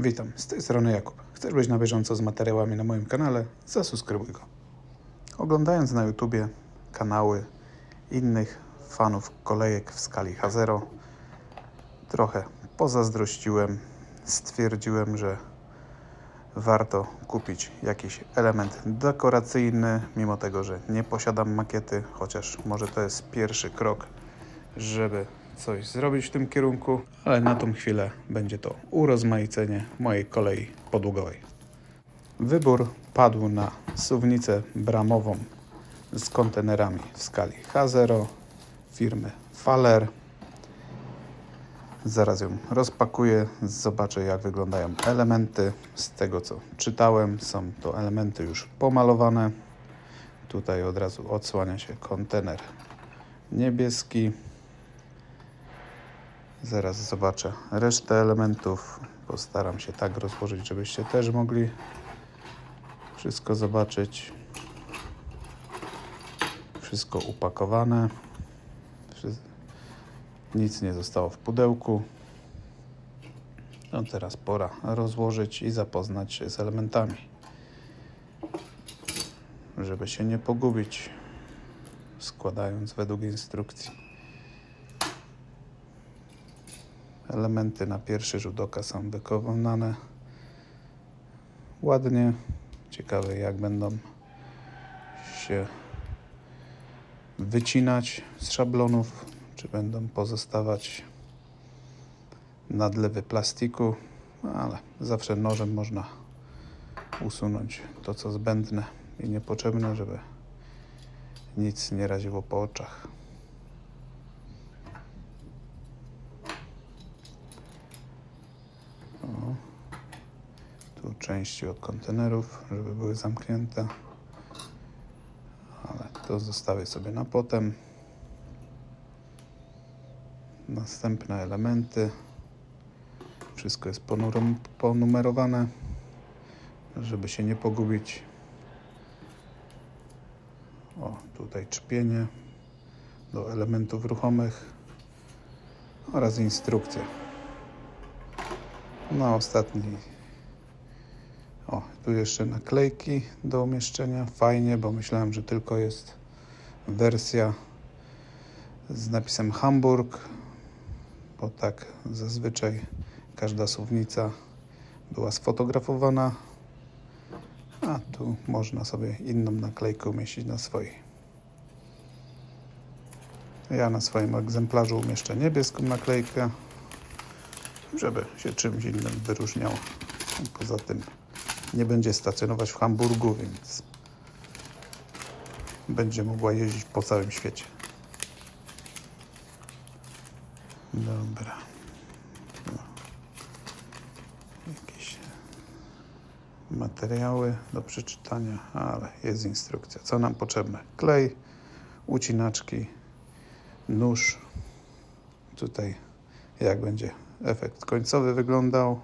Witam, z tej strony Jakub. Chcesz być na bieżąco z materiałami na moim kanale? Zasubskrybuj go. Oglądając na YouTubie kanały innych fanów kolejek w skali H0, trochę pozazdrościłem, stwierdziłem, że warto kupić jakiś element dekoracyjny, mimo tego, że nie posiadam makiety, chociaż może to jest pierwszy krok, żeby coś zrobić w tym kierunku, ale na tą chwilę będzie to urozmaicenie mojej kolei podługowej. Wybór padł na suwnicę bramową z kontenerami w skali H0 firmy Faller. Zaraz ją rozpakuję, zobaczę jak wyglądają elementy. Z tego co czytałem, są to elementy już pomalowane. Tutaj od razu odsłania się kontener niebieski. Zaraz zobaczę resztę elementów. Postaram się tak rozłożyć, żebyście też mogli wszystko zobaczyć. Wszystko upakowane. Nic nie zostało w pudełku. No teraz pora rozłożyć i zapoznać się z elementami. Żeby się nie pogubić, składając według instrukcji. Elementy na pierwszy rzut oka są wykonane ładnie. Ciekawe jak będą się wycinać z szablonów, czy będą pozostawać nadlewy plastiku, ale zawsze nożem można usunąć to co zbędne i niepotrzebne, żeby nic nie raziło po oczach. Tu części od kontenerów, żeby były zamknięte. Ale to zostawię sobie na potem. Następne elementy. Wszystko jest ponumerowane, żeby się nie pogubić. O, tutaj czpienie do elementów ruchomych oraz instrukcje. Na ostatni o, tu jeszcze naklejki do umieszczenia. Fajnie, bo myślałem, że tylko jest wersja z napisem Hamburg, bo tak zazwyczaj każda suwnica była sfotografowana, a tu można sobie inną naklejkę umieścić na swojej. Ja na swoim egzemplarzu umieszczę niebieską naklejkę, żeby się czymś innym wyróżniał. Poza tym nie będzie stacjonować w Hamburgu, więc będzie mogła jeździć po całym świecie. Dobra. No. Jakieś materiały do przeczytania, ale jest instrukcja. Co nam potrzebne? Klej, ucinaczki, nóż. Tutaj jak będzie efekt końcowy wyglądał,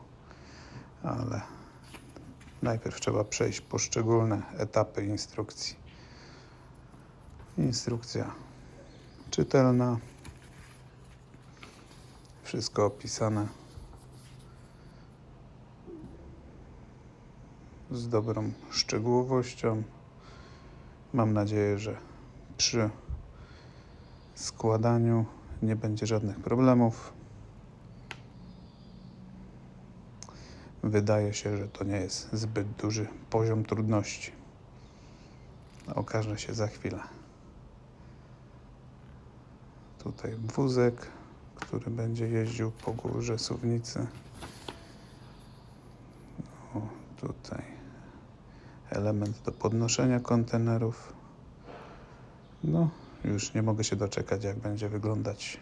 ale Najpierw trzeba przejść poszczególne etapy instrukcji. Instrukcja czytelna. Wszystko opisane z dobrą szczegółowością. Mam nadzieję, że przy składaniu nie będzie żadnych problemów. Wydaje się, że to nie jest zbyt duży poziom trudności. Okaże się za chwilę. Tutaj wózek, który będzie jeździł po górze suwnicy. O, tutaj element do podnoszenia kontenerów. No, już nie mogę się doczekać, jak będzie wyglądać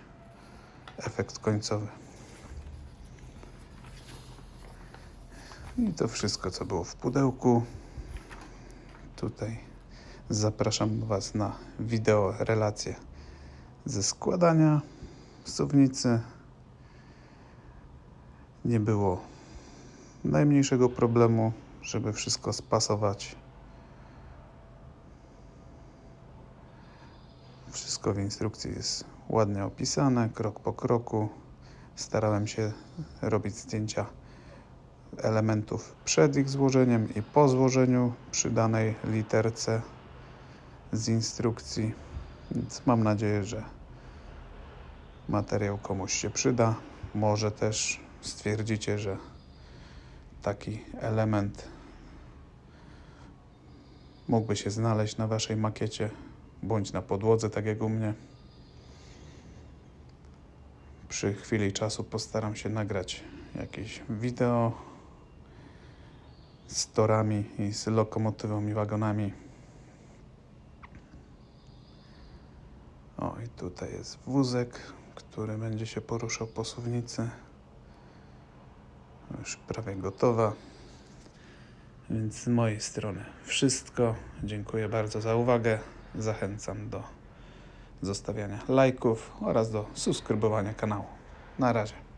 efekt końcowy. I to wszystko, co było w pudełku. Tutaj zapraszam Was na wideo relację ze składania suwnicy. Nie było najmniejszego problemu, żeby wszystko spasować. Wszystko w instrukcji jest ładnie opisane, krok po kroku. Starałem się robić zdjęcia elementów przed ich złożeniem i po złożeniu przy danej literce z instrukcji. Więc mam nadzieję, że materiał komuś się przyda. Może też stwierdzicie, że taki element mógłby się znaleźć na waszej makiecie bądź na podłodze, tak jak u mnie. Przy chwili czasu postaram się nagrać jakieś wideo z torami i z lokomotywą i wagonami. O, i tutaj jest wózek, który będzie się poruszał po suwnicy. Już prawie gotowa. Więc z mojej strony wszystko. Dziękuję bardzo za uwagę. Zachęcam do zostawiania lajków oraz do subskrybowania kanału. Na razie.